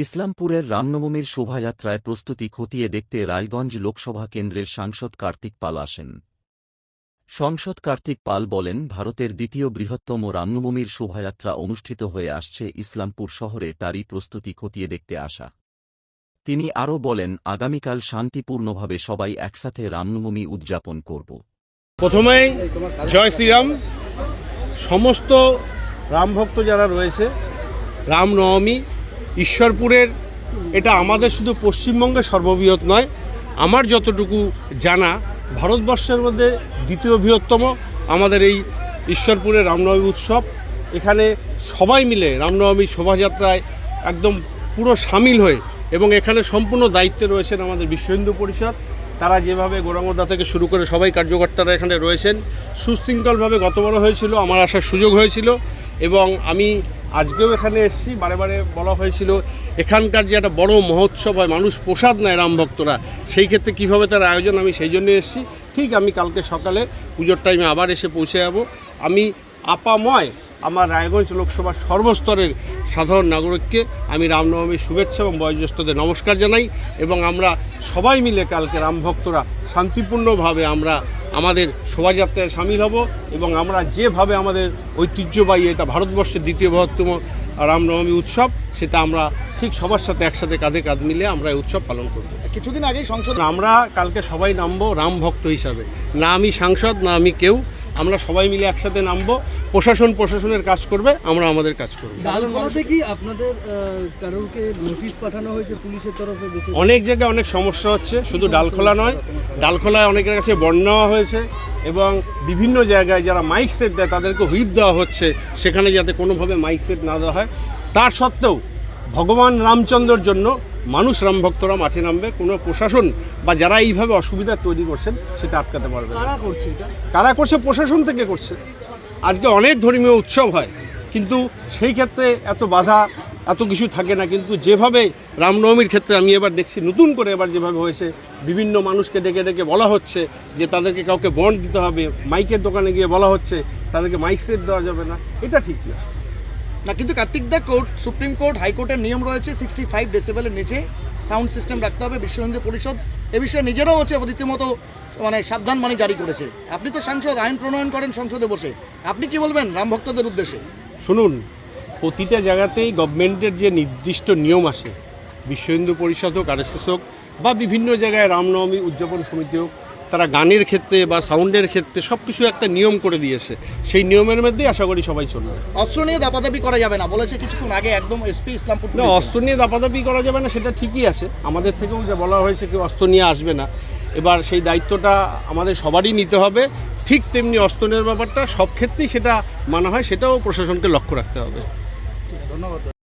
ইসলামপুরের রামনবমীর শোভাযাত্রায় প্রস্তুতি খতিয়ে দেখতে রায়গঞ্জ লোকসভা কেন্দ্রের সাংসদ কার্তিক পাল আসেন। সংসদ কার্তিক পাল বলেন, ভারতের দ্বিতীয় বৃহত্তম রামনবমীর শোভাযাত্রা অনুষ্ঠিত হয়ে আসছে ইসলামপুর শহরে তারই প্রস্তুতি খতিয়ে দেখতে আসা। তিনি আরও বলেন, আগামীকাল শান্তিপূর্ণভাবে সবাই একসাথে রামনবমী উদযাপন করব। প্রথমেই জয় শ্রীরাম। সমস্ত রামভক্ত যারা রয়েছে, রামনবমী ঈশ্বরপুরের, এটা আমাদের শুধু পশ্চিমবঙ্গে সর্ববৃহৎ নয়, আমার যতটুকু জানা, ভারতবর্ষের মধ্যে দ্বিতীয় বৃহত্তম আমাদের এই ঈশ্বরপুরের রামনবমী উৎসব। এখানে সবাই মিলে রামনবমী শোভাযাত্রায় একদম পুরো সামিল হয়ে এবং এখানে সম্পূর্ণ দায়িত্বে রয়েছেন আমাদের বিশ্ব হিন্দু পরিষদ। তারা যেভাবে গোরাঙ্গদা থেকে শুরু করে সবাই কার্যকর্তারা এখানে রয়েছেন। সুশৃঙ্খলভাবে গতবারও হয়েছিল, আমার আসার সুযোগ হয়েছিল এবং আমি আজকেও এখানে এসেছি, বারে বারে বলা হয়েছিল, এখানকার যে একটা বড় মহোৎসব হয়, মানুষ প্রসাদ নেয় রাম ভক্তরা, সেই ক্ষেত্রে কীভাবে তার আয়োজন, আমি সেই জন্য এসেছি। ঠিক, আমি কালকে সকালে পুজোর টাইমে আবার এসে পৌঁছে যাব। আমি আপাময় আমার রায়গঞ্জ লোকসভার সর্বস্তরের সাধারণ নাগরিককে আমি রামনবমীর শুভেচ্ছা এবং বয়োজ্যেষ্ঠদের নমস্কার জানাই এবং আমরা সবাই মিলে কালকে রামভক্তরা শান্তিপূর্ণভাবে আমরা আমাদের শোভাযাত্রায় সামিল হব এবং আমরা যেভাবে আমাদের ঐতিহ্যবাহী এটা ভারতবর্ষের দ্বিতীয় বৃহত্তম রামনবমী উৎসব সেটা আমরা ঠিক সবার সাথে একসাথে কাঁধে কাঁধ মিলে আমরা এই উৎসব পালন করব। কিছুদিন আগেই সংসদ আমরা কালকে সবাই নামবো রাম ভক্ত হিসাবে। না আমি সাংসদ না আমি কেউ আমরা সবাই মিলে একসাথে নামবো। প্রশাসন প্রশাসনের কাজ করবে আমরা আমাদের কাজ করব। কি আপনাদের নোটিশ পাঠানো হয়েছে পুলিশের তরফে অনেক জায়গায় অনেক সমস্যা হচ্ছে শুধু ডালখোলা নয় ডালখোলায় অনেকের কাছে বন্ড নেওয়া হয়েছে এবং বিভিন্ন জায়গায় যারা মাইক সেট দেয় তাদেরকে হুইপ দেওয়া হচ্ছে সেখানে যাতে কোনোভাবে মাইক সেট না দেওয়া হয়। তার সত্ত্বেও ভগবান রামচন্দ্রর জন্য মানুষ রামভক্তরা মাঠে নামবে। কোনো প্রশাসন বা যারা এইভাবে অসুবিধা তৈরি করছেন সেটা আটকাতে পারবে না। কারা করছে এটা? কারা করছে? প্রশাসন থেকে করছে। আজকে অনেক ধর্মীয় উৎসব হয় কিন্তু সেই ক্ষেত্রে এত বাধা এত কিছু থাকে না কিন্তু যেভাবে রামনবমীর ক্ষেত্রে আমি এবার দেখছি নতুন করে এবার যেভাবে হয়েছে বিভিন্ন মানুষকে ডেকে ডেকে বলা হচ্ছে যে তাদেরকে কাউকে বন্ড দিতে হবে মাইকের দোকানে গিয়ে বলা হচ্ছে তাদেরকে মাইক সেট দেওয়া যাবে না এটা ঠিক না। না কিন্তু কার্তিক দা কোর্ট সুপ্রিম কোর্ট হাইকোর্টের নিয়ম রয়েছে সিক্সটি ফাইভ ডেসিবেলের নিচে সাউন্ড সিস্টেম রাখতে হবে বিশ্ব হিন্দু পরিষদ। এ বিষয়ে নিজেরাও হচ্ছে রীতিমতো মানে সাবধান মানে জারি করেছে। আপনি তো সাংসদ আইন প্রণয়ন করেন সংসদে বসে। আপনি কি বলবেন রাম ভক্তদের উদ্দেশ্যে? শুনুন প্রতিটা জায়গাতেই গভর্নমেন্টের যে নির্দিষ্ট নিয়ম আসে বিশ্ব হিন্দু পরিষদ হোক আরএসএস হোক বা বিভিন্ন জায়গায় রামনবমী উদযাপন সমিতি হোক তারা গানের ক্ষেত্রে বা সাউন্ডের ক্ষেত্রে সব কিছু একটা নিয়ম করে দিয়েছে। সেই নিয়মের মধ্যেই আশা করি সবাই চলবে। অস্ত্র নিয়ে দাপাদাপি করা যাবে না বলেছে কিছুক্ষণ আগে একদম এসপি ইসলামপুর না। অস্ত্র নিয়ে দাপাদাপি করা যাবে না সেটা ঠিকই আছে। আমাদের থেকেও যা বলা হয়েছে কেউ অস্ত্র নিয়ে আসবে না। এবার সেই দায়িত্বটা আমাদের সবারই নিতে হবে। ঠিক তেমনি অস্ত্র নেওয়ার ব্যাপারটা সব ক্ষেত্রেই সেটা মানা হয় সেটাও প্রশাসনকে লক্ষ্য রাখতে হবে। இன்னும் ஒரு